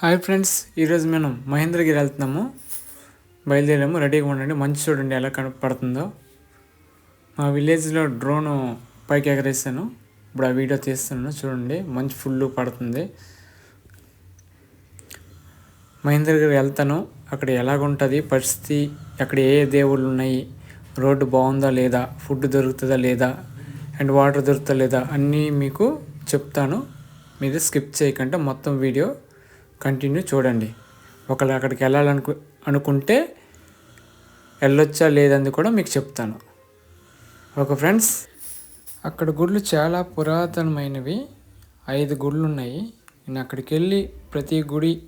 Hi friends ఈరోజు మనం మహేంద్రగిరి వెళ్తున్నాము. బయలుదేరాము రెడీగా ఉండండి. మంచి చూడండి ఎలా కనపడుతుందో. మా విలేజ్లో డ్రోను పైకి ఎగరేసాను. ఇప్పుడు ఆ వీడియో తీస్తున్నాను. చూడండి మంచి ఫుల్ పడుతుంది. మహేంద్రగిరి వెళ్తాను. అక్కడ ఎలాగుంటుంది? పరిస్థితి అక్కడ ఏ దేవుళ్ళు ఉన్నాయి? రోడ్డు బాగుందా లేదా? ఫుడ్ దొరుకుతుందా లేదా? అండ్ వాటర్ దొరుకుతుందా లేదా? అన్నీ మీకు చెప్తాను. మీరు స్కిప్ చేయకుండా. మొత్తం వీడియో కంటిన్యూ చూడండి. ఒకళ్ళు అక్కడికి వెళ్ళాలనుకు అనుకుంటే వెళ్ళొచ్చా లేదని కూడా మీకు చెప్తాను. ఒక ఫ్రెండ్స్ అక్కడ గుళ్ళు చాలా పురాతనమైనవి. ఐదు గుళ్ళు ఉన్నాయి నేను అక్కడికి వెళ్ళి ప్రతి గుడి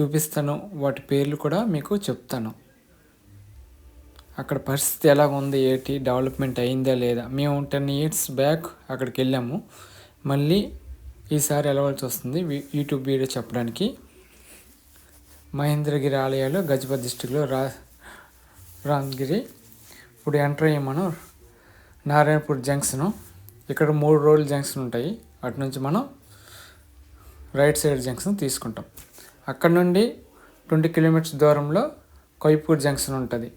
చూపిస్తాను. వాటి పేర్లు కూడా మీకు చెప్తాను. అక్కడ పరిస్థితి ఎలా ఉంది? ఏంటి? డెవలప్మెంట్ అయిందా లేదా? మేము టెన్ ఇయర్స్ బ్యాక్ అక్కడికి వెళ్ళాము. మళ్ళీ ఈసారి వెళ్ళవలసి వస్తుంది యూట్యూబ్ వీడియో చెప్పడానికి. మహేంద్రగిరి ఆలయాలు గజపతి డిస్టిక్లో రా రామగిరి ఇప్పుడు ఎంటర్ అయ్యి మనం నారాయణపూర్ జంక్షను. ఇక్కడ మూడు రోడ్లు జంక్షన్ ఉంటాయి. అటు నుంచి మనం రైట్ సైడ్ జంక్షన్ తీసుకుంటాం. అక్కడ నుండి ట్వంటీ కిలోమీటర్స్ దూరంలో కొయ్పూర్ జంక్షన్ ఉంటుంది.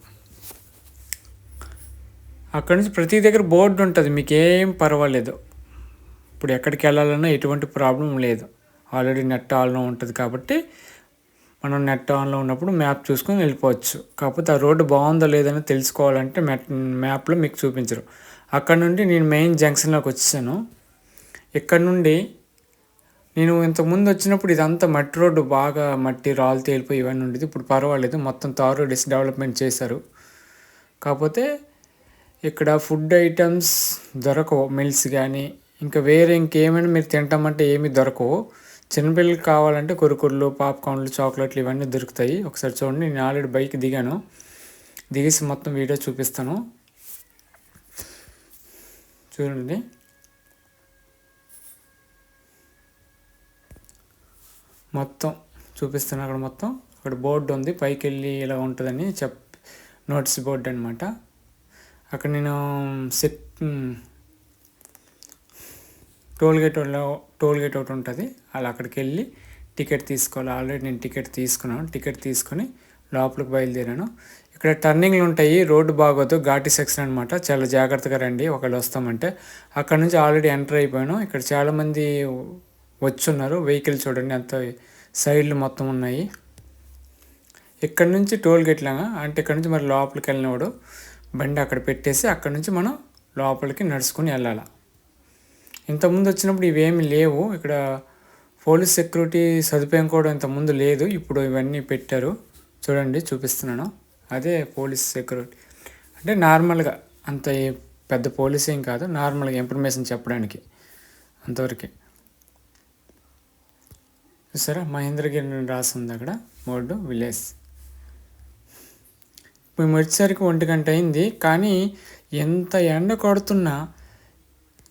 అక్కడ నుంచి ప్రతి దగ్గర బోర్డు ఉంటుంది. మీకు ఏం పర్వాలేదు. ఇప్పుడు ఎక్కడికి వెళ్ళాలన్నా ఎటువంటి ప్రాబ్లం లేదు. ఆల్రెడీ నెట్ ఆన్లో ఉంటుంది కాబట్టి మనం నెట్ ఆన్లో ఉన్నప్పుడు మ్యాప్ చూసుకొని వెళ్ళిపోవచ్చు. కాకపోతే ఆ రోడ్డు బాగుందో లేదని తెలుసుకోవాలంటే మెట్ మ్యాప్లో మీకు చూపించరు. అక్కడ నుండి నేను మెయిన్ జంక్షన్లోకి వచ్చాను ఇక్కడ నుండి నేను ఇంతకుముందు వచ్చినప్పుడు ఇదంతా మట్టి రోడ్డు బాగా మట్టి రాళ్ళు తేలిపోయి ఇవన్నీ ఉండేది. ఇప్పుడు పర్వాలేదు. మొత్తం తారు డిస్ డెవలప్మెంట్ చేశారు. కాకపోతే ఇక్కడ ఫుడ్ ఐటమ్స్ దొరకవు. మిల్స్ కానీ ఇంకా వేరే ఇంకేమైనా మీరు తింటామంటే ఏమీ దొరకవు. చిన్నపిల్లలకి కావాలంటే కురుకుర్లు పాప్కార్న్లు చాక్లెట్లు ఇవన్నీ దొరుకుతాయి. ఒకసారి చూడండి నేను ఆల్రెడీ బైక్ దిగాను. దిగేసి మొత్తం వీడియో చూపిస్తాను. చూడండి. మొత్తం చూపిస్తాను అక్కడ మొత్తం. అక్కడ బోర్డు ఉంది పైకి వెళ్ళి ఇలా ఉంటుందని చెప్ నోటీస్ బోర్డు అనమాట అక్కడ నేను set toll gate toll gate ఒకటి ఉంటుంది. అలా అక్కడికి వెళ్ళి టికెట్ తీసుకోవాలి. ఆల్రెడీ నేను టికెట్ తీసుకున్నాను. టికెట్ తీసుకొని లోపలికి బయలుదేరాను. ఇక్కడ టర్నింగ్లు ఉంటాయి. రోడ్డు బాగోదు. ఘాటి సెక్షన్ అనమాట చాలా జాగ్రత్తగా రండి. ఒకళ్ళు వస్తామంటే. అక్కడ నుంచి ఆల్రెడీ ఎంటర్ అయిపోయాను. ఇక్కడ చాలామంది వచ్చున్నారు. వెహికల్ చూడండి. అంత సైడ్లు మొత్తం ఉన్నాయి. ఇక్కడ నుంచి టోల్ గేట్లాగా అంటే ఇక్కడ నుంచి మరి లోపలికి వెళ్ళినప్పుడు బండి అక్కడ పెట్టేసి అక్కడ నుంచి మనం లోపలికి నడుచుకుని వెళ్ళాలి. ఇంతకుముందు వచ్చినప్పుడు ఇవేమి లేవు. ఇక్కడ పోలీస్ సెక్యూరిటీ సదుపాయం కూడా ఇంతకుముందు లేదు. ఇప్పుడు ఇవన్నీ పెట్టారు. చూడండి చూపిస్తున్నాను. అదే పోలీస్ సెక్యూరిటీ. అంటే నార్మల్గా అంత పెద్ద పోలీస్ ఏం కాదు. నార్మల్గా ఇన్ఫర్మేషన్ చెప్పడానికి అంతవరకే. సరే మహేంద్రగిరి రాసింది అక్కడ. Board village. మేము వచ్చేసరికి ఒంటి గంట అయింది. కానీ ఎంత ఎండ కొడుతున్నా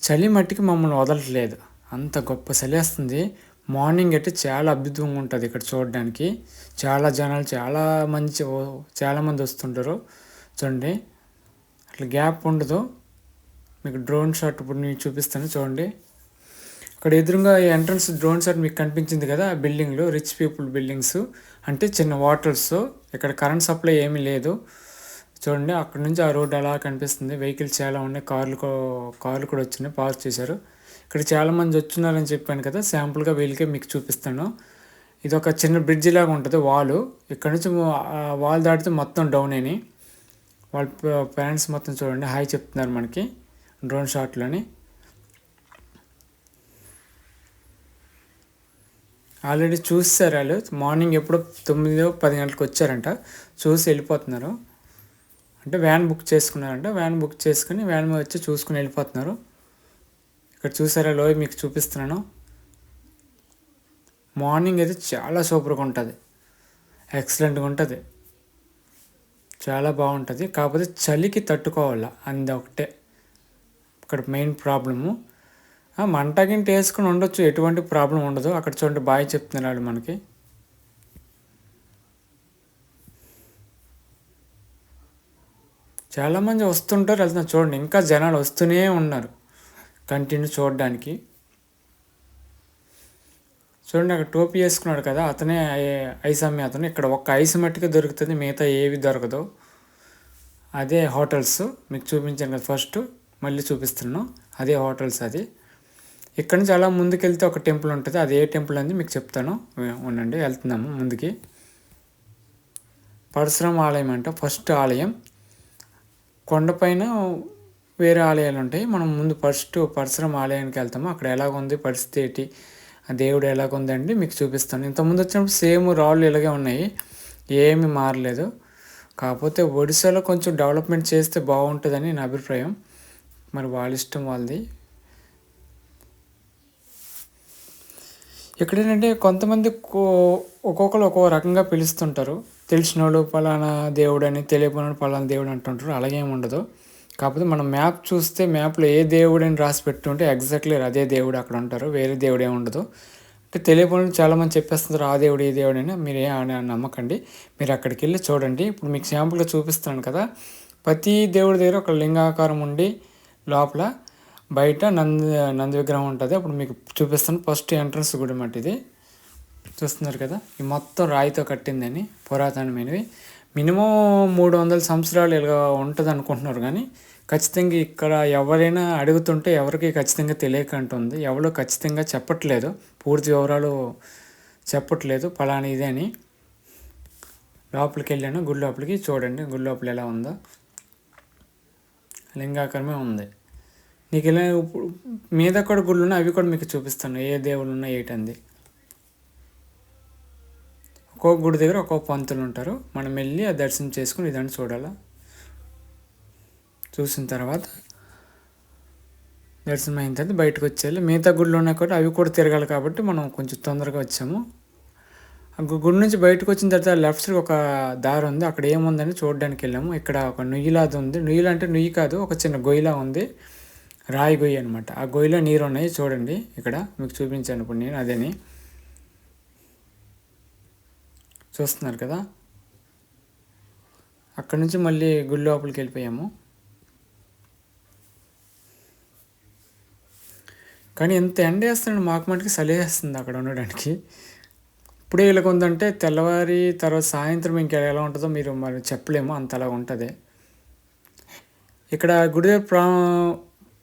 చలి మట్టికి మమ్మల్ని వదలట్లేదు. అంత గొప్ప చలి వస్తుంది. మార్నింగ్ అయితే చాలా అద్భుతంగా ఉంటుంది ఇక్కడ చూడడానికి. చాలా జనాలు చాలా మంచి చాలామంది వస్తుంటారు. చూడండి. అట్లా గ్యాప్ ఉండదు. మీకు డ్రోన్ షాట్ ఇప్పుడు నేను చూపిస్తాను చూడండి. అక్కడ ఎదురుగా ఎంట్రన్స్ డ్రోన్ షాట్ మీకు కనిపించింది కదా ఆ బిల్డింగ్లు రిచ్ పీపుల్ బిల్డింగ్స్ అంటే చిన్న వాటర్స్ ఇక్కడ కరెంట్ సప్లై ఏమీ లేదు. చూడండి అక్కడ నుంచి ఆ రోడ్ అలా కనిపిస్తుంది. వెహికల్స్ చాలా ఉన్నాయి. కార్లు కార్లు కూడా వచ్చినాయి. పార్క్ చేశారు. ఇక్కడ చాలామంది వచ్చున్నారని చెప్పాను కదా. శాంపుల్గా వీళ్ళకే మీకు చూపిస్తాను. ఇది ఒక చిన్న బ్రిడ్జ్ లాగా ఉంటుంది. వాల్. ఇక్కడ నుంచి వాల్ దాటితే మొత్తం డౌన్ అయినాయి. వాళ్ళ పేరెంట్స్ మొత్తం చూడండి. హాయ్ చెప్తున్నారు మనకి. డ్రోన్ షాట్లోని ఆల్రెడీ చూస్తారు వాళ్ళు. మార్నింగ్ ఎప్పుడో తొమ్మిదో పది గంటలకు వచ్చారంట. చూసి వెళ్ళిపోతున్నారు. అంటే వ్యాన్ బుక్ చేసుకున్నారంట. వ్యాన్ బుక్ చేసుకుని వ్యాన్ మీద వచ్చి చూసుకుని వెళ్ళిపోతున్నారు. ఇక్కడ చూసారా లోయ? మీకు చూపిస్తున్నాను. మార్నింగ్ అయితే చాలా సూపర్గా ఉంటుంది. ఎక్సలెంట్గా ఉంటుంది. చాలా బాగుంటుంది. కాకపోతే చలికి తట్టుకోవాల? అంది ఒకటే. ఇక్కడ మెయిన్ ప్రాబ్లము. మంట గింట వేసుకుని ఉండొచ్చు. ఎటువంటి ప్రాబ్లం ఉండదు. అక్కడ చూడండి బాయ్ చెప్తున్నారు మనకి. చాలామంది వస్తుంటారు వెళ్తున్నారు. చూడండి ఇంకా జనాలు వస్తూనే ఉన్నారు. కంటిన్యూ చూడడానికి. చూడండి అక్కడ టోపీ వేసుకున్నాడు కదా అతనే ఐ- ఐస్ అమ్మే అతను. ఇక్కడ ఒక్క ఐస్ మట్టిగా దొరుకుతుంది మిగతా ఏవి దొరకదు. అదే హోటల్స్ మీకు చూపించాను కదా ఫస్ట్ మళ్ళీ చూపిస్తున్నాను. అదే హోటల్స్ అది. ఇక్కడ నుంచి అలా ముందుకెళ్తే ఒక టెంపుల్ ఉంటుంది అది ఏ టెంపుల్ అనేది మీకు చెప్తాను. ఉండండి వెళ్తున్నాము ముందుకి. పరశురామ ఆలయం అంట ఫస్ట్ ఆలయం. కొండపైన వేరే ఆలయాలు ఉంటాయి. మనం ముందు ఫస్ట్ పరశురామ ఆలయానికి వెళ్తాము. అక్కడ ఎలాగుంది పరిస్థితి ఏంటి? ఆ దేవుడు ఎలాగుందండి? మీకు చూపిస్తాను. ఇంతకుముందు వచ్చినప్పుడు సేమ్ రాళ్ళు ఇలాగే ఉన్నాయి. ఏమీ మారలేదు. కాకపోతే ఒడిశాలో కొంచెం డెవలప్మెంట్ చేస్తే బాగుంటుందని నా అభిప్రాయం. మరి వాళ్ళ ఇష్టం వాళ్ళది. ఇక్కడ ఏంటంటే కొంతమంది కో- ఒక్కొక్కరు ఒక్కో రకంగా పిలుస్తుంటారు. తెలిసిన పలానా దేవుడు అని తెలియపోయిన పలానా దేవుడు అంటుంటారు. అలాగేం ఉండదు. కాకపోతే మనం మ్యాప్ చూస్తే మ్యాప్లో ఏ దేవుడు అని రాసి పెట్టుంటే ఎగ్జాక్ట్లీ అదే దేవుడు అక్కడ ఉంటారు. వేరే దేవుడు ఏమి ఉండదు. అంటే తెలియపోయిన చాలామంది చెప్పేస్తున్నారు ఆ దేవుడు ఈ దేవుడు అని. మీరు ఏ నమ్మకండి. మీరు అక్కడికి వెళ్ళి చూడండి. ఇప్పుడు మీకు శాంపుల్గా చూపిస్తున్నాను కదా. ప్రతి దేవుడి దగ్గర ఒక లింగాకారం ఉండి లోపల బయట నంది నంది విగ్రహం ఉంటుంది. అప్పుడు మీకు చూపిస్తాను. ఫస్ట్ ఎంట్రన్స్ గుడి మాట ఇది. చూస్తున్నారు కదా? ఈ మొత్తం రాయితో కట్టిందని పురాతనమైనవి. మినిమం మూడు వందల సంవత్సరాలు ఇలా ఉంటుంది అనుకుంటున్నారు కానీ ఖచ్చితంగా ఇక్కడ ఎవరైనా అడుగుతుంటే ఎవరికి ఖచ్చితంగా తెలియకంటుంది ఎవరు ఖచ్చితంగా చెప్పట్లేదు. పూర్తి వివరాలు చెప్పట్లేదు. ఫలానా ఇదే అని లోపలికి వెళ్ళాను గుడి లోపలికి చూడండి. గుడి లోపల ఎలా ఉందో. లింగాకరమే ఉంది. నీకు ఇలా ఇప్పుడు మీద కూడా గుళ్ళు ఉన్నాయి అవి కూడా మీకు చూపిస్తాను ఏ దేవుళ్ళు ఉన్నాయి ఏంటంది. ఒక్కొక్క గుడి దగ్గర ఒక్కొక్క పంతులు ఉంటారు. మనం వెళ్ళి ఆ దర్శనం చేసుకుని ఇదని చూడాలా? చూసిన తర్వాత దర్శనం అయిన తర్వాత బయటకు వచ్చేయాలి. మిగతా గుళ్ళు ఉన్నాయి కూడా అవి కూడా తిరగాలి కాబట్టి మనం కొంచెం తొందరగా వచ్చాము. ఆ గుడి నుంచి బయటకు వచ్చిన తర్వాత లెఫ్ట్ సైడ్ ఒక దారి ఉంది. అక్కడ ఏముందని చూడడానికి వెళ్ళాము. ఇక్కడ ఒక నుయ్యిలాది ఉంది. నుయ్యిలా అంటే నుయ్యి కాదు ఒక చిన్న గొయ్యిలా ఉంది. రాయి గొయ్యి అనమాట ఆ గొయ్యిలో నీరు ఉన్నాయి చూడండి. ఇక్కడ మీకు చూపించాను ఇప్పుడు నేను అదేని. చూస్తున్నారు కదా? అక్కడ నుంచి మళ్ళీ గుడి లోపలికి వెళ్ళిపోయాము. కానీ ఎంత ఎండ వేస్తుందండి మాకు మటుకి చలి వేస్తుంది అక్కడ ఉండడానికి. ఇప్పుడే ఇలాగ ఉందంటే తెల్లవారి తర్వాత సాయంత్రం ఇంకా ఎలా ఉంటుందో మీరు మరి చెప్పలేము అంత అలా ఉంటుంది. ఇక్కడ గుడి ప్రా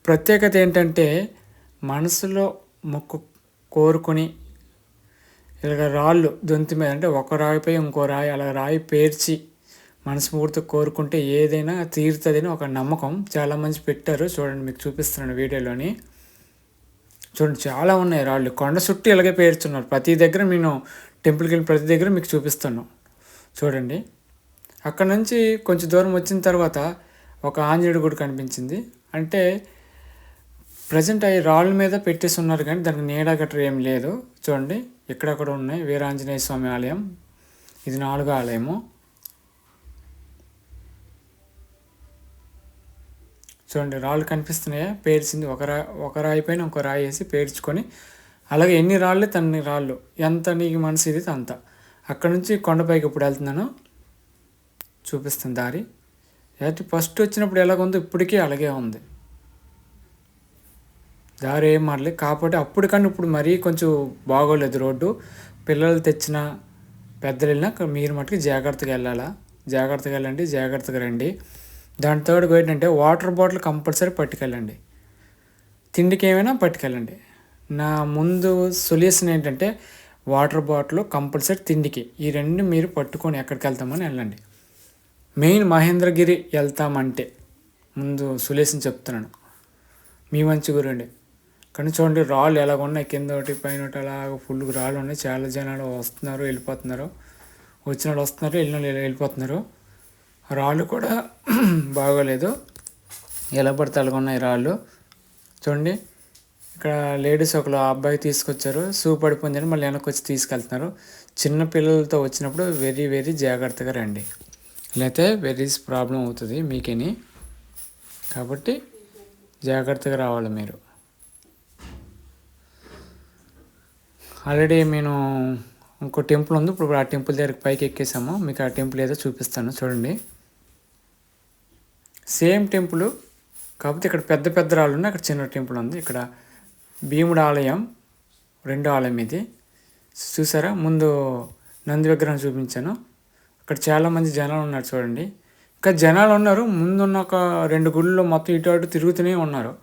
ప్రత్యేకత ఏంటంటే మనసులో మొక్కు కోరుకొని ఇలాగ రాళ్ళు దొంతి మీద అంటే ఒక రాయిపై ఇంకో రాయి అలా రాయి పేర్చి మనస్ఫూర్తి కోరుకుంటే ఏదైనా తీరుతుందని ఒక నమ్మకం చాలా మంది పెట్టారు. చూడండి మీకు చూపిస్తున్నాను వీడియోలోని. చూడండి చాలా ఉన్నాయి రాళ్ళు. కొండ చుట్టూ ఇలాగే పేర్చున్నారు. ప్రతి దగ్గర నేను టెంపుల్కి వెళ్ళిన ప్రతి దగ్గర మీకు చూపిస్తాను. చూడండి. అక్కడ నుంచి కొంచెం దూరం వచ్చిన తర్వాత ఒక ఆంజనేయుడు గుడి కనిపించింది. అంటే ప్రజెంట్ అవి రాళ్ళ మీద పెట్టేసి ఉన్నారు కానీ దానికి నీడ గట్రా ఏం లేదు. చూడండి ఇక్కడక్కడ ఉన్నాయి. వీరాంజనేయ స్వామి ఆలయం. ఇది నాలుగో ఆలయము. చూడండి రాళ్ళు కనిపిస్తున్నాయా? పేర్చింది ఒక రా ఒక రాయి పైన ఒక రాయి వేసి పేర్చుకొని అలాగే ఎన్ని రాళ్ళు తన్ని రాళ్ళు. ఎంత నీకు మనసు ఇది అంత. అక్కడ నుంచి కొండపైకి ఇప్పుడు వెళ్తున్నాను. చూపిస్తుంది దారి. అయితే ఫస్ట్ వచ్చినప్పుడు ఎలాగుందో ఇప్పటికీ అలాగే ఉంది. దారి ఏం మారలేదు కాకపోతే అప్పటికన్నా ఇప్పుడు మరీ కొంచెం బాగోలేదు రోడ్డు. పిల్లలు తెచ్చిన పెద్దలు వెళ్ళినా మీరు మటుకు జాగ్రత్తగా వెళ్ళాలా? జాగ్రత్తగా వెళ్ళండి జాగ్రత్తగా రండి. దాని తోడు ఏంటంటే వాటర్ బాటిల్ కంపల్సరీ పట్టుకెళ్ళండి. తిండికి ఏమైనా పట్టుకెళ్ళండి. నా ముందు సొల్యూషన్ ఏంటంటే వాటర్ బాటిల్ కంపల్సరీ తిండికి. ఈ రెండు మీరు పట్టుకొని ఎక్కడికి వెళ్తామని వెళ్ళండి. మెయిన్ మహేంద్రగిరి వెళ్తామంటే ముందు సొల్యూషన్ చెప్తున్నాను. మీ మంచి గురండి కానీ చూడండి రాళ్ళు ఎలాగ ఉన్నాయి కింద ఒకటి పైన ఒకటి అలాగ ఫుల్ రాళ్ళు ఉన్నాయి. చాలా జనాలు వస్తున్నారు వెళ్ళిపోతున్నారు. వచ్చిన వాళ్ళు వస్తున్నారు వెళ్ళిన వాళ్ళు వెళ్ళిపోతున్నారు. రాళ్ళు కూడా బాగోలేదు. ఎలా పడితే అలాగ ఉన్నాయి రాళ్ళు. చూడండి ఇక్కడ లేడీస్ ఒకరు అబ్బాయి తీసుకొచ్చారు. సూ పడిపోయిందని మళ్ళీ వెనక్కి వచ్చి తీసుకెళ్తున్నారు. చిన్న పిల్లలతో వచ్చినప్పుడు వెరీ వెరీ జాగ్రత్తగా రండి. లేకపోతే వెరీ ప్రాబ్లం అవుతుంది మీకేని. కాబట్టి జాగ్రత్తగా రావాలి మీరు. ఆల్రెడీ నేను ఇంకో టెంపుల్ ఉంది. ఇప్పుడు ఆ టెంపుల్ దగ్గరికి పైకి ఎక్కేసాము. మీకు ఆ టెంపుల్ ఏదో చూపిస్తాను. చూడండి. సేమ్ టెంపుల్ కాకపోతే ఇక్కడ పెద్ద పెద్ద రాళ్ళు ఉన్నాయి. అక్కడ చిన్న టెంపుల్ ఉంది. ఇక్కడ భీముడు ఆలయం రెండో ఆలయం ఇది. చూసారా? ముందు నంది విగ్రహం చూపించాను. అక్కడ చాలామంది జనాలు ఉన్నారు చూడండి. ఇంకా జనాలు ఉన్నారు. ముందున్న ఒక రెండు గుళ్ళు మొత్తం ఇటు అటు తిరుగుతూనే ఉన్నారు.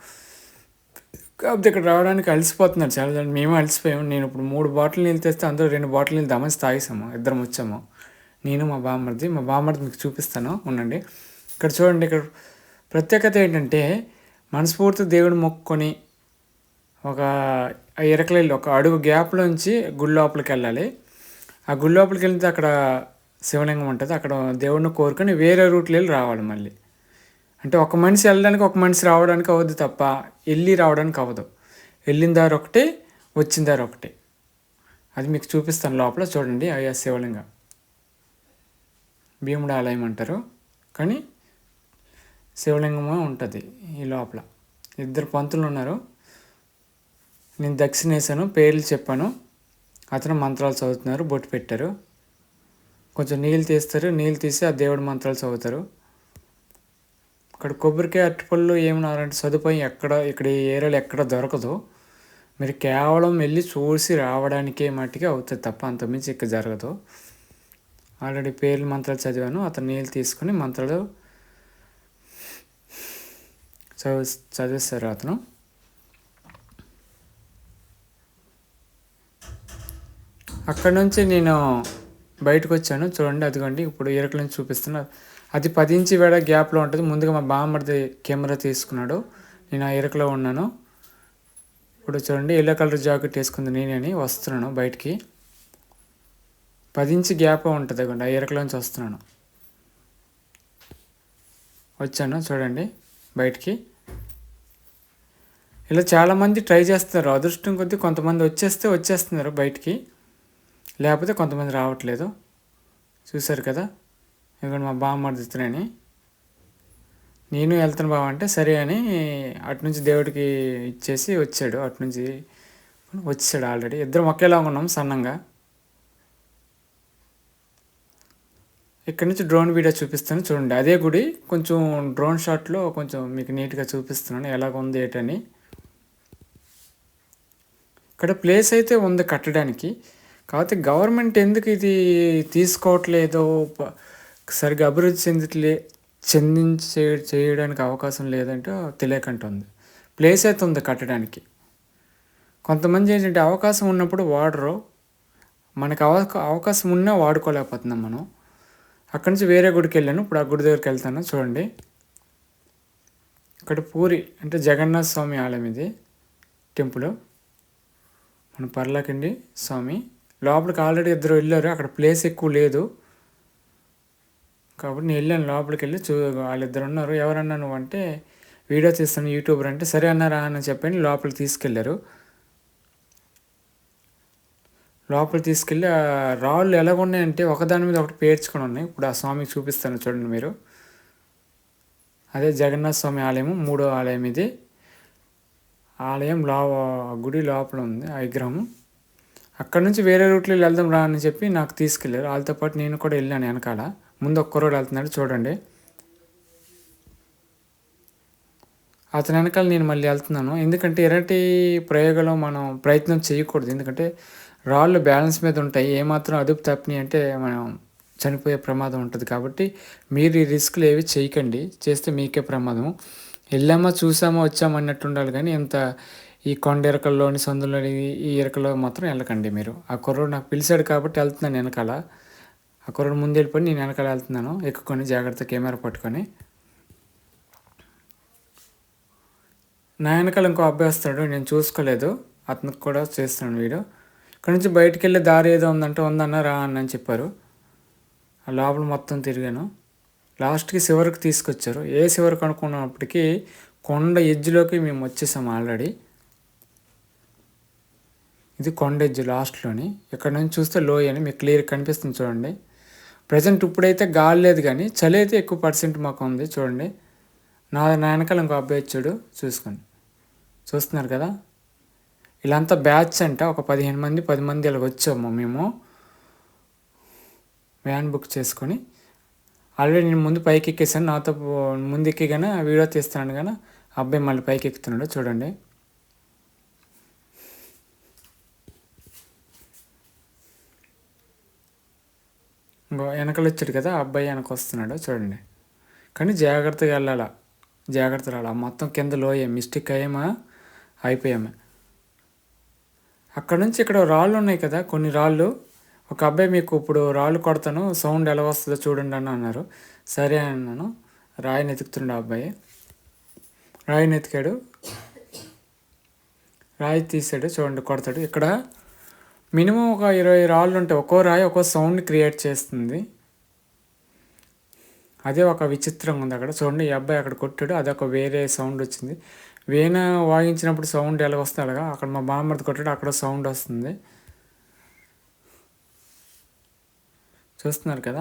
కాకపోతే ఇక్కడ రావడానికి అలసిపోతున్నారు చాలా మేము అలసిపోయాము నేను ఇప్పుడు మూడు బాటిల్ నీళ్ళు తెస్తే అందరూ రెండు బాటిల్ నీళ్ళు దమసి తాగేసాము ఇద్దరం వచ్చాము. నేను మా బామ్మర్ది. మా బామ్మర్ది మీకు చూపిస్తాను. ఉండండి. ఇక్కడ చూడండి ఇక్కడ ప్రత్యేకత ఏంటంటే మనస్ఫూర్తి దేవుడు మొక్కుకొని ఒక ఇరకలెళ్ళి ఒక అడుగు గ్యాప్లోంచి గుడి లోపలికి వెళ్ళాలి. ఆ గుడి లోపలికి వెళ్తే అక్కడ శివలింగం ఉంటుంది. అక్కడ దేవుడిని కోరుకొని వేరే రూట్లో వెళ్ళి రావాలి మళ్ళీ. అంటే ఒక మనిషి వెళ్ళడానికి ఒక మనిషి రావడానికి అవ్వదు తప్ప వెళ్ళి రావడానికి అవ్వదు. వెళ్ళిన దారి ఒకటే వచ్చిన దారి ఒకటే. అది మీకు చూపిస్తాను లోపల చూడండి అయ్యా శివలింగం. భీముడు ఆలయం అంటారు కానీ శివలింగమే ఉంటుంది ఈ లోపల. ఇద్దరు పంతులు ఉన్నారు. నేను దక్షిణ వేసాను పేర్లు చెప్పాను. అతను మంత్రాలు చదువుతున్నారు బొట్టు పెట్టారు. కొంచెం నీళ్ళు తీస్తారు నీళ్ళు తీసి ఆ దేవుడి మంత్రాలు చదువుతారు. ఇక్కడ కొబ్బరికాయ అరటిపళ్ళు ఏమన్నారంటే సదుపాయం ఎక్కడ ఇక్కడ ఈ ఏరియాలో ఎక్కడ దొరకదు. మీరు కేవలం వెళ్ళి చూసి రావడానికే మట్టికి అవుతుంది తప్ప అంతమించి ఇక్కడ జరగదు. ఆల్రెడీ పేర్లు మంత్రాలు చదివాను. అతను నీళ్ళు తీసుకుని మంత్రాలు చదివి చదివిస్తారు అతను. అక్కడ నుంచి నేను బయటకు వచ్చాను. చూడండి అదిగోండి ఇప్పుడు ఇరకల నుంచి చూపిస్తున్నా అది పది ఇంచి వేడ గ్యాప్లో ఉంటుంది. ముందుగా మా బామ్మడిది కెమెరా తీసుకున్నాడు. నేను ఆ ఇరకలో ఉన్నాను. ఇప్పుడు చూడండి ఎల్లో కలర్ జాకెట్ వేసుకుంది నేనని వస్తున్నాను బయటికి. పది ఇంచి గ్యాప్ ఉంటుంది అదిగోండి ఆ ఇరకలోంచి వస్తున్నాను. వచ్చాను చూడండి బయటికి. ఇలా చాలామంది ట్రై చేస్తున్నారు. అదృష్టం కొద్దీ కొంతమంది వచ్చేస్తే వచ్చేస్తున్నారు బయటికి. లేకపోతే కొంతమంది రావట్లేదు. చూశారు కదా? ఇక్కడ మా బామ్మర్దిస్తున్నాని నేను వెళ్తాను బావ అంటే సరే అని అటు నుంచి దేవుడికి ఇచ్చేసి వచ్చాడు. అటు నుంచి వచ్చాడు ఆల్రెడీ. ఇద్దరం ఒకేలా ఉన్నాం సన్నంగా. ఇక్కడ నుంచి డ్రోన్ వీడియో చూపిస్తాను చూడండి. అదే గుడి కొంచెం డ్రోన్ షాట్లో కొంచెం మీకు నీట్గా చూపిస్తున్నాను ఎలాగ ఉంది ఏంటని. ఇక్కడ ప్లేస్ అయితే ఉంది కట్టడానికి. కాకపోతే గవర్నమెంట్ ఎందుకు ఇది తీసుకోవట్లేదో సరిగ్గా అభివృద్ధి చెందట్లే చెందించే చేయడానికి అవకాశం లేదంటే తెలియకంటుంది ప్లేస్ అయితే ఉంది కట్టడానికి. కొంతమంది ఏంటంటే అవకాశం ఉన్నప్పుడు వాడరు. మనకు అవ అవకాశం ఉన్నా వాడుకోలేకపోతున్నాం మనం. అక్కడి నుంచి వేరే గుడికి వెళ్ళాను. ఇప్పుడు ఆ గుడి దగ్గరికి వెళ్తాను. చూడండి. ఇక్కడ పూరి అంటే జగన్నాథ స్వామి ఆలయం ఇది. టెంపుల్. మన పర్లాకండి స్వామి. లోపలికి ఆల్రెడీ ఇద్దరు వెళ్ళారు. అక్కడ ప్లేస్ ఎక్కువ లేదు. కాబట్టి నేను వెళ్ళాను లోపలికి వెళ్ళి చూ వాళ్ళిద్దరు ఉన్నారు ఎవరన్నా నువ్వు అంటే వీడియో తీస్తాను యూట్యూబర్ అంటే సరే అన్నారా అని చెప్పని లోపలికి తీసుకెళ్ళారు. లోపలికి తీసుకెళ్ళి ఆ రాళ్ళు ఎలా ఉన్నాయంటే ఒకదాని మీద ఒకటి పేర్చుకొని ఉన్నాయి. ఇప్పుడు ఆ స్వామికి చూపిస్తాను చూడండి మీరు. అదే జగన్నాథ స్వామి ఆలయం మూడో ఆలయం ఇది. ఆలయం లో గుడి లోపల ఉంది ఆ విగ్రహం అక్కడ నుంచి వేరే రూట్లో వెళ్దాం రా అని చెప్పి నాకు తీసుకెళ్ళారు. వాళ్ళతో పాటు నేను కూడా వెళ్ళాను వెనకాల. ముందు ఒక్క రోడ్ వెళ్తున్నాడు చూడండి. అతని వెనకాల నేను మళ్ళీ వెళ్తున్నాను. ఎందుకంటే ఎలాంటి ప్రయోగాలు మనం ప్రయత్నం చేయకూడదు. ఎందుకంటే రాళ్ళు బ్యాలెన్స్ మీద ఉంటాయి. ఏమాత్రం అదుపు తప్పినాయి అంటే మనం చనిపోయే ప్రమాదం ఉంటుంది. కాబట్టి మీరు ఈ రిస్క్లు ఏవి చేయకండి. చేస్తే మీకే ప్రమాదం వెళ్ళామా చూసామా వచ్చామా అన్నట్టు ఉండాలి కానీ ఇంత ఈ కొండ ఎరకల్లోని సందులోని ఈ ఎరకలో మాత్రం వెళ్ళకండి మీరు. ఆ కుర్రోడు నాకు పిలిచాడు కాబట్టి వెళ్తున్నాను వెనకాల. ఆ కుర్రాడు ముందు వెళ్ళిపోయి నేను వెనకాల వెళ్తున్నాను. ఎక్కుకొని జాగ్రత్త కెమెరా పట్టుకొని. నా వెనకాల ఇంకో అబ్బాయి వస్తాడు. నేను చూసుకోలేదు. అతనికి కూడా చేస్తున్నాను వీడు ఇక్కడ నుంచి బయటికి వెళ్ళే దారి ఏదో ఉందంటే ఉందన్న రా అని చెప్పారు. ఆ లోపల మొత్తం తిరిగాను. లాస్ట్కి శివరికి తీసుకొచ్చారు. ఏ శివరికి అనుకున్నప్పటికీ కొండ ఎడ్జ్లోకి మేము వచ్చేసాము ఆల్రెడీ. ఇది కొండ ఎడ్జ్ లాస్ట్లోని. ఇక్కడ నుంచి చూస్తే లోయ అని మీకు క్లియర్ కనిపిస్తుంది చూడండి. ప్రజెంట్ ఇప్పుడైతే గాలి లేదు కానీ చలి అయితే ఎక్కువ పర్సెంట్ మాకు ఉంది చూడండి. నా నా వెనకాల ఇంకో అబ్బాయి వచ్చాడు చూసుకోండి. చూస్తున్నారు కదా? వీళ్ళంతా బ్యాచ్ అంట ఒక పదిహేను మంది పది మంది ఇలా వచ్చాము మేము. వ్యాన్ బుక్ చేసుకొని. ఆల్రెడీ నేను ముందు పైకి ఎక్కేసాను నాతో ముందు ఎక్కిగానే వీడియో తీస్తున్నాను కానీ అబ్బాయి మళ్ళీ పైకి ఎక్కుతున్నాడు చూడండి. వెనకలు వచ్చాడు కదా అబ్బాయి వెనక వస్తున్నాడు చూడండి. కానీ జాగ్రత్తగా వెళ్ళాలా? జాగ్రత్త రాలా? మొత్తం కింద లోయే మిస్టేక్ అయ్యామా? అయిపోయాము. అక్కడ నుంచి ఇక్కడ రాళ్ళు ఉన్నాయి కదా కొన్ని రాళ్ళు. ఒక అబ్బాయి మీకు ఇప్పుడు రాళ్ళు కొడతాను సౌండ్ ఎలా వస్తుందో చూడండి అని అన్నారు. సరే అన్నాను. రాయిని ఎతుకుతుండే ఆ అబ్బాయి. రాయిని ఎతికాడు. రాయి తీసాడు చూడండి కొడతాడు. ఇక్కడ మినిమం ఒక ఇరవై రాళ్ళు ఉంటాయి ఒక్కో రాయి ఒక్కో సౌండ్ క్రియేట్ చేస్తుంది. అదే ఒక విచిత్రంగా ఉంది అక్కడ. చూడండి ఈ అబ్బాయి అక్కడ కొట్టాడు. అదొక వేరే సౌండ్ వచ్చింది. వీణ వాయించినప్పుడు సౌండ్ ఎలా వస్తుంది అలాగా. అక్కడ మా బామ్మర్ది కొట్టాడు అక్కడ సౌండ్ వస్తుంది. చూస్తున్నారు కదా?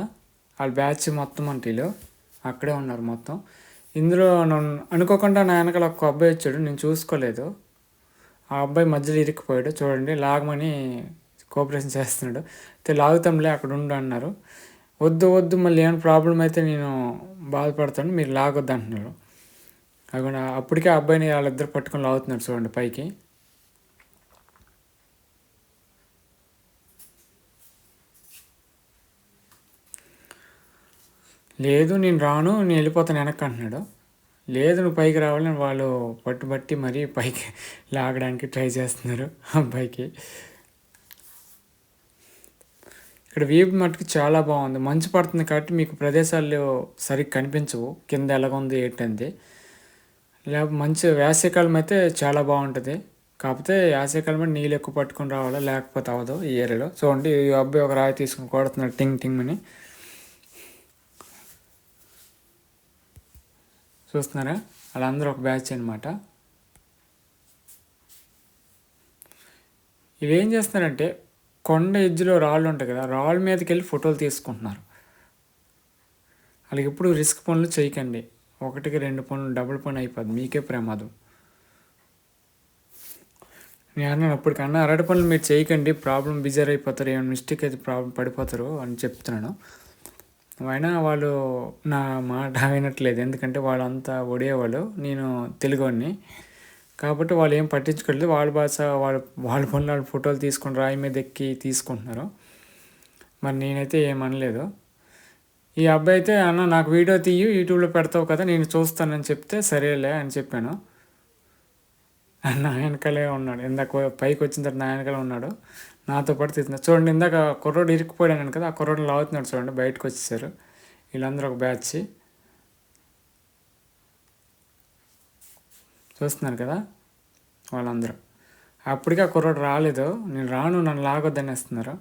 వాళ్ళ బ్యాచ్ మొత్తం అంటీలో అక్కడే ఉన్నారు మొత్తం. ఇందులో నన్ను అనుకోకుండా నా వెనకాల ఒక అబ్బాయి వచ్చాడు. నేను చూసుకోలేదు. ఆ అబ్బాయి మధ్యలో ఇరికిపోయాడు. చూడండి లాగమని కోఆపరేషన్ చేస్తున్నాడు. అయితే లాగుతాంలే అక్కడ ఉండు అన్నారు. వద్దు వద్దు మళ్ళీ ఏమైనా ప్రాబ్లం అయితే నేను బాధపడతాను మీరు లాగొద్దు అంటున్నారు అక్కడ అప్పటికే ఆ అబ్బాయిని వాళ్ళిద్దరు పట్టుకొని లాగుతున్నారు చూడండి పైకి. లేదు నేను రాను నేను వెళ్ళిపోతాను వెనక్కి అంటున్నాడు. లేదు నువ్వు పైకి రావాలని వాళ్ళు పట్టుబట్టి మరీ పైకి లాగడానికి ట్రై చేస్తున్నారు అబ్బాయికి. ఇక్కడ వ్యూ మటుకు చాలా బాగుంది. మంచు పడుతుంది కాబట్టి మీకు ప్రదేశాలు సరిగ్గా కనిపించవు. కింద ఎలాగుంది ఏంటంది. లేకపోతే మంచి వేసవికాలం అయితే చాలా బాగుంటుంది. కాకపోతే వేసవికాలం అంటే నీళ్ళు ఎక్కువ పట్టుకొని రావాలా లేకపోతే అవ్వదు ఈ ఏరియాలో. చూడండి ఈ అబ్బాయి ఒక రాయి తీసుకుని కొడుతున్నాడు టింగ్ టింగ్ అని. చూస్తున్నారా? వాళ్ళందరూ ఒక బ్యాచ్ అనమాట ఇవి ఏం చేస్తున్నారంటే కొండ ఎడ్జ్లో రాళ్ళు ఉంటాయి కదా రాళ్ళ మీదకి వెళ్ళి ఫోటోలు తీసుకుంటున్నారు. వాళ్ళకి ఎప్పుడు రిస్క్ పనులు చేయకండి. ఒకటికి రెండు పనులు డబుల్ పని అయిపోద్ది. మీకే ప్రమాదం. నేను అన్నాను అప్పటికన్నా అరటి పనులు మీరు చేయకండి. ప్రాబ్లం బిజర్ అయిపోతారు. ఏమైనా మిస్టేక్ అయితే ప్రాబ్లం పడిపోతారు అని చెప్తున్నాను. అయినా వాళ్ళు నా మాట వినట్లేదు. ఎందుకంటే వాళ్ళంతా ఒడియేవాళ్ళు. నేను తెలుగుని కాబట్టి వాళ్ళు ఏం పట్టించుకోలేదు. వాళ్ళ భాష వాళ్ళ వాళ్ళ పనులు వాళ్ళ ఫోటోలు తీసుకుని రాయి మీద ఎక్కి తీసుకుంటున్నారు. మరి నేనైతే ఏమనలేదు ఈ అబ్బాయి అయితే అన్న నాకు వీడియో తీయు యూట్యూబ్లో పెడతావు కదా నేను చూస్తానని చెప్తే సరేలే అని చెప్పాను. నా వెనకాలే ఉన్నాడు. ఇందాక పైకి వచ్చిన తర్వాత నా వెనకాలే ఉన్నాడు. నాతో పాటు తీసుకున్నా చూడండి ఇందాక కుర్రోడు ఇరుక్కుపోయాను కదా ఆ కుర్రోడు లాగుతున్నాడు చూడండి బయటకు వచ్చేసారు. వీళ్ళందరూ ఒక బ్యాచ్. చూస్తున్నారు కదా వాళ్ళందరూ. అప్పటికే ఆ కుర్రోడు రాలేదు. నేను రాను నన్ను లాగొద్దని వేస్తున్నారు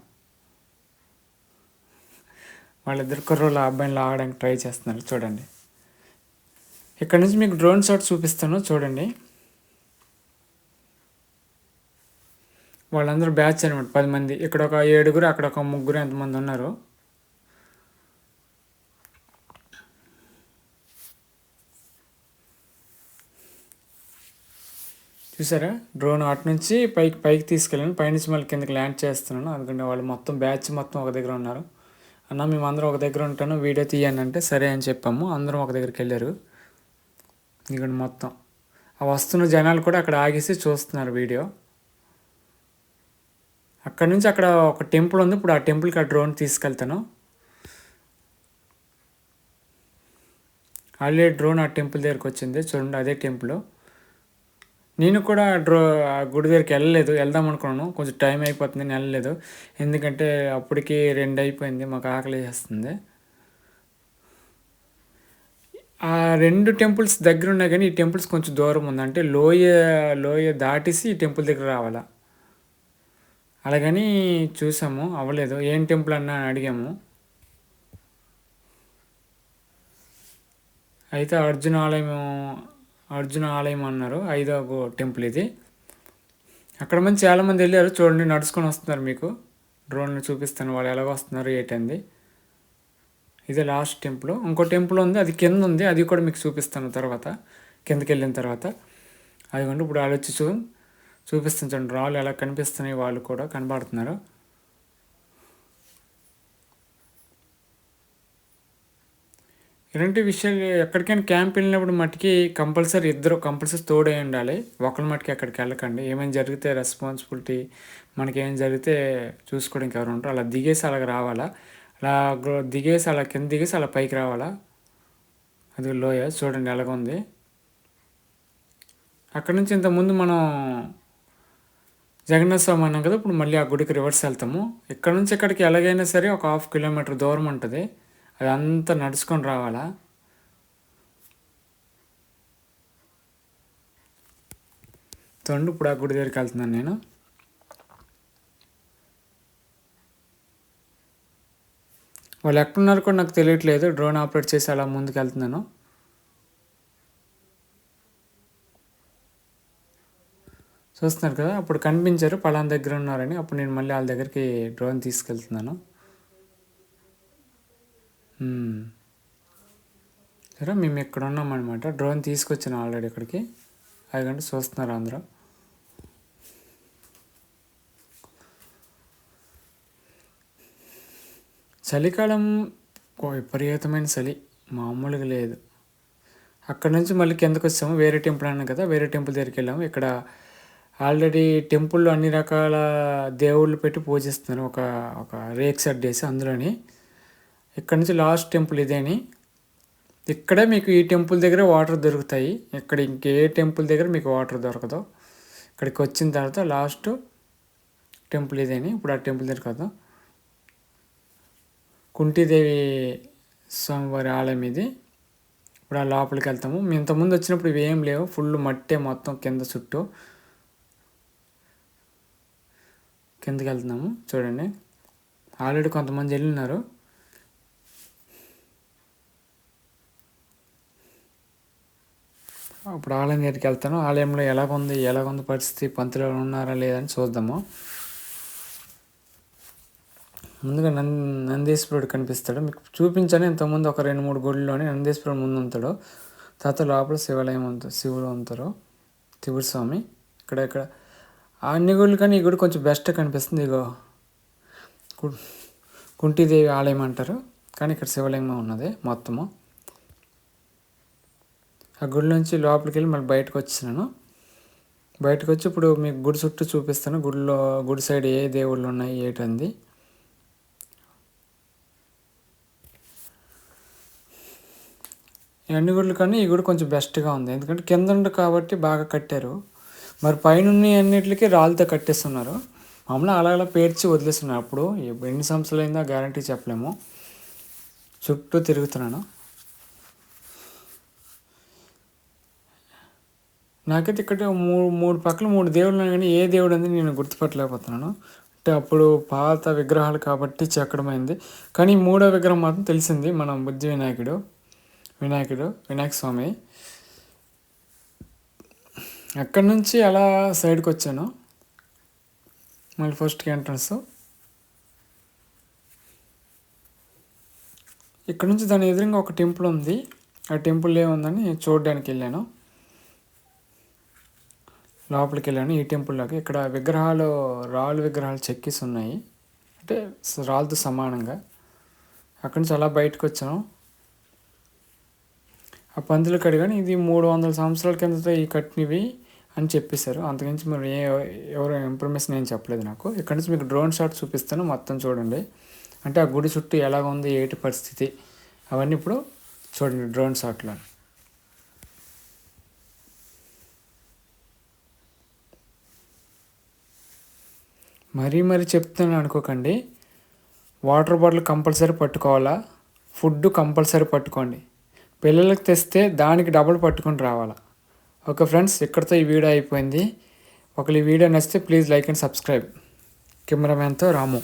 వాళ్ళిద్దరు కుర్రోళ్ళు ఆ అబ్బాయిని లాగడానికి ట్రై చేస్తున్నారు. చూడండి. ఇక్కడ నుంచి మీకు డ్రోన్ షాట్ చూపిస్తాను. చూడండి. వాళ్ళందరూ బ్యాచ్ అనమాట పది మంది. ఇక్కడ ఒక ఏడుగురు అక్కడ ఒక ముగ్గురు ఎంతమంది ఉన్నారు. చూసారా? డ్రోన్ అటు నుంచి పైకి పైకి తీసుకెళ్ళాను పైనుంచి మళ్ళీ కిందకి ల్యాండ్ చేస్తున్నాను. అందుకంటే వాళ్ళు మొత్తం బ్యాచ్ మొత్తం ఒక దగ్గర ఉన్నారు. అన్న మేము అందరం ఒక దగ్గర ఉంటాను వీడియో తీయండి అంటే సరే అని చెప్పాము. అందరం ఒక దగ్గరికి వెళ్ళారు. ఇక్కడ మొత్తం. ఆ వస్తున్న జనాలు కూడా అక్కడ ఆగేసి చూస్తున్నారు వీడియో. అక్కడ నుంచి అక్కడ ఒక టెంపుల్ ఉంది. ఇప్పుడు ఆ టెంపుల్కి ఆ డ్రోన్ తీసుకెళ్తాను. ఆల్రెడీ డ్రోన్ ఆ టెంపుల్ దగ్గరికి వచ్చింది. చూడండి అదే టెంపుల్. నేను కూడా డ్రో గుడి దగ్గరికి వెళ్ళలేదు. వెళ్దాం అనుకున్నాను. కొంచెం టైం అయిపోతుంది నేను వెళ్ళలేదు. ఎందుకంటే అప్పటికి రెండు అయిపోయింది మాకు ఆకలి చేస్తుంది ఆ రెండు టెంపుల్స్ దగ్గర ఉన్నాయి కానీ ఈ టెంపుల్స్ కొంచెం దూరం ఉంది. అంటే లోయ లోయ దాటిసి ఈ టెంపుల్ దగ్గర రావాలా? అలాగని చూసాము. అవ్వలేదు. ఏం టెంపుల్ అన్నా అడిగాము. అయితే అర్జున ఆలయం అర్జున ఆలయం అన్నారు ఐదో టెంపుల్ ఇది. అక్కడ మంది చాలామంది వెళ్ళారు చూడండి నడుచుకొని వస్తున్నారు మీకు. డ్రోన్ చూపిస్తాను వాళ్ళు ఎలాగ వస్తున్నారు ఏంటంది ఇదే లాస్ట్ టెంపుల్. ఇంకో టెంపుల్ ఉంది అది కింద ఉంది అది కూడా మీకు చూపిస్తాను తర్వాత కిందకి వెళ్ళిన తర్వాత. అదిగోండి ఇప్పుడు ఆలోచి చూ చూపిస్తాను చూడండి రాళ్ళు ఎలా కనిపిస్తున్నాయి వాళ్ళు కూడా కనబడుతున్నారు. ఇలాంటి విషయాలు ఎక్కడికైనా క్యాంప్ వెళ్ళినప్పుడు మట్టుకి కంపల్సరీ ఇద్దరు కంపల్సరీ తోడై ఉండాలి. ఒకరి మట్టుకి అక్కడికి వెళ్ళకండి. ఏమైనా జరిగితే రెస్పాన్సిబిలిటీ మనకి ఏం జరిగితే చూసుకోవడానికి ఎవరు ఉంటారు. అలా దిగేసి అలాగ రావాలా? అలా దిగేసి అలా కింద దిగేసి అలా పైకి రావాలా? అది లోయ చూడండి ఎలాగుంది అక్కడ నుంచి ఇంతకుముందు మనం జగన్నాథ స్వామి అన్నాం కదా ఇప్పుడు మళ్ళీ ఆ గుడికి రివర్స్ వెళ్తాము. ఇక్కడ నుంచి ఇక్కడికి ఎలాగైనా సరే ఒక హాఫ్ కిలోమీటర్ దూరం ఉంటుంది. అదంతా నడుచుకొని రావాలా? తొండు ఇప్పుడు ఆ గుడి దగ్గరికి వెళ్తున్నాను నేను. వాళ్ళు ఎక్కడున్నారు కూడా నాకు తెలియట్లేదు. డ్రోన్ ఆపరేట్ చేసి అలా ముందుకు వెళ్తున్నాను. చూస్తున్నారు కదా? అప్పుడు కనిపించారు. పలానా దగ్గర ఉన్నారని. అప్పుడు నేను మళ్ళీ వాళ్ళ దగ్గరికి డ్రోన్ తీసుకెళ్తున్నాను. Hmm. సరే మేము ఇక్కడ ఉన్నామన్నమాట. డ్రోన్ తీసుకొచ్చాను ఆల్రెడీ ఇక్కడికి. ఐదు గంటలు చూస్తున్నారు అందరూ. చలికాలం విపరీతమైన చలి. మామూలుగా లేదు. అక్కడ నుంచి మళ్ళీ కిందకు వచ్చాము. వేరే టెంపుల్ అన్నాను కదా వేరే టెంపుల్ దగ్గరికి వెళ్ళాము. ఇక్కడ ఆల్రెడీ టెంపుల్లో అన్ని రకాల దేవుళ్ళు పెట్టి పూజిస్తున్నారు. ఒక ఒక రేక్ సెట్ చేసి అందులోని. ఇక్కడ నుంచి లాస్ట్ టెంపుల్ ఇదేని ఇక్కడే మీకు ఈ టెంపుల్ దగ్గర వాటర్ దొరుకుతాయి. ఇక్కడ ఇంకే టెంపుల్ దగ్గర మీకు వాటర్ దొరకదు. ఇక్కడికి వచ్చిన తర్వాత లాస్ట్ టెంపుల్ ఇదేని ఇప్పుడు ఆ టెంపుల్ దగ్గర కదా. కుంటీదేవి స్వామివారి ఆలయం ఇది. ఇప్పుడు ఆ లోపలికి వెళ్తాము. మేము ఇంతకుముందు వచ్చినప్పుడు ఇవేం లేవు. ఫుల్ మట్టే మొత్తం కింద చుట్టూ కిందకి వెళ్తున్నాము. చూడండి. ఆల్రెడీ కొంతమంది వెళ్ళినారు. ఇప్పుడు ఆలయం దగ్గరికి వెళ్తాను. ఆలయంలో ఎలాగుంది ఎలాగుంది పరిస్థితి పంతులు ఉన్నారా లేదని చూద్దాము. ముందుగా నంద నందీశ్వరుడు కనిపిస్తాడు. మీకు చూపించాను ఇంతకుముందు ఒక రెండు మూడు గుడిలోని నందీశ్వరుడు ముందు ఉంటాడు. తర్వాత లోపల శివాలయం ఉంటుంది శివుడు ఉంటారు. శివుడు స్వామి ఇక్కడ ఇక్కడ. అన్ని గుళ్ళు కానీ ఈ గుడి కొంచెం బెస్ట్ కనిపిస్తుంది. ఇగో కుంటీదేవి ఆలయం అంటారు. కానీ ఇక్కడ శివలింగం ఉన్నది మొత్తము. ఆ గుడి నుంచి లోపలికి వెళ్ళి మళ్ళీ బయటకు వచ్చినాను బయటకు వచ్చి ఇప్పుడు మీకు గుడి చుట్టూ చూపిస్తాను. గుడిలో గుడి సైడ్ ఏ దేవుళ్ళు ఉన్నాయి ఏటంది అన్ని గుడులు కానీ ఈ గుడి కొంచెం బెస్ట్గా ఉంది. ఎందుకంటే కింద కాబట్టి బాగా కట్టారు. మరి పైన అన్నిటికీ రాళ్ళతో కట్టేస్తున్నారు. మామూలుగా అలా అలా పేర్చి వదిలేస్తున్నారు. అప్పుడు ఎన్ని సంవత్సరాలు అయిందో గ్యారంటీ చెప్పలేము. చుట్టూ తిరుగుతున్నాను. నాకైతే ఇక్కడ మూడు మూడు పక్కల మూడు దేవుళ్ళు కానీ ఏ దేవుడు అనేది నేను గుర్తుపట్టలేకపోతున్నాను. అంటే అప్పుడు పాత విగ్రహాలు కాబట్టి చెక్కడమైంది. కానీ మూడో విగ్రహం మాత్రం తెలిసింది మన బుద్ధి వినాయకుడు. వినాయకుడు వినాయక స్వామి. అక్కడి నుంచి అలా సైడ్కి వచ్చాను. మళ్ళీ ఫస్ట్కి ఎంట్రన్స్. ఇక్కడ నుంచి దాని ఎదురుగా ఒక టెంపుల్ ఉంది. ఆ టెంపుల్ ఏముందని చూడడానికి వెళ్ళాను. లోపలికి వెళ్ళాను ఈ టెంపుల్లోకి. ఇక్కడ విగ్రహాలు రాళ్ళు విగ్రహాలు చెక్కిస్ ఉన్నాయి అంటే రాళ్ళతో సమానంగా. అక్కడి నుంచి అలా బయటకు వచ్చాను ఆ పందులు కడిగాను. ఇది మూడు వందల సంవత్సరాల కిందతో ఈ కట్టినవి అని చెప్పేశారు. అంతకుమించి మరి ఏ ఎవరు ఇన్ఫర్మేషన్ ఏం చెప్పలేదు నాకు. ఇక్కడ నుంచి మీకు డ్రోన్ షాట్ చూపిస్తాను. మొత్తం చూడండి. అంటే ఆ గుడి చుట్టూ ఎలాగ ఉంది ఏటి పరిస్థితి? అవన్నీ ఇప్పుడు చూడండి డ్రోన్ షాట్లో. మరీ మరీ చెప్తున్నాను అనుకోకండి. వాటర్ బాటిల్ కంపల్సరీ పట్టుకోవాలా? ఫుడ్ కంపల్సరీ పట్టుకోండి. పిల్లలకు తెస్తే దానికి డబుల్ పట్టుకొని రావాలా? ఓకే ఫ్రెండ్స్ ఇక్కడితో ఈ వీడియో అయిపోయింది. ఒకళ్ళు ఈ వీడియో నచ్చితే ప్లీజ్ లైక్ అండ్ సబ్స్క్రైబ్. కెమెరామ్యాన్తో రాము.